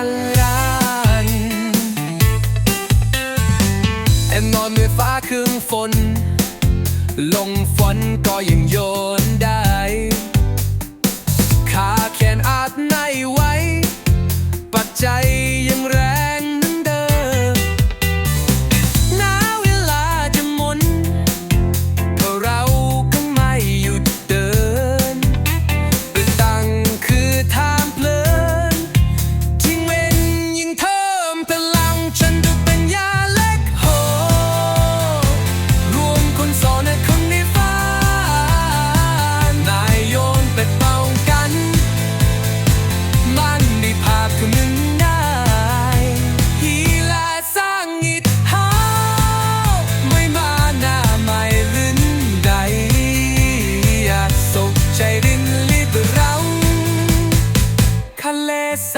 านแอนนอนเมื่อฟ้าครึ่งฝน ลงฝนก็ยังโยนได้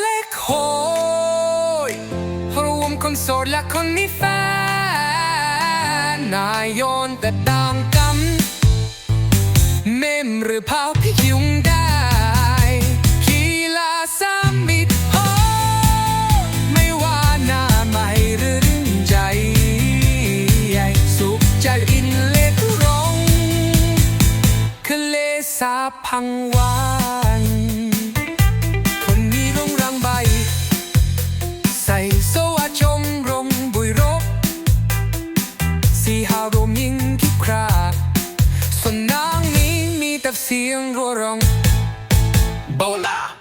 เล็กโหยรวมคนโสดและคนมีแฟน นายโยนแต่ดางกำเมมหรือเผาพิยุงได้กีฬาสามิตรโหไม่ว่าหน้าใหม่หรือรุ่นใจ สุขใจอินเล็กร้องคือเลสาพังวา ที่หารวมยิงคิดคราส่วนนางนี้มีแต่เสียงรัวร้องโบลา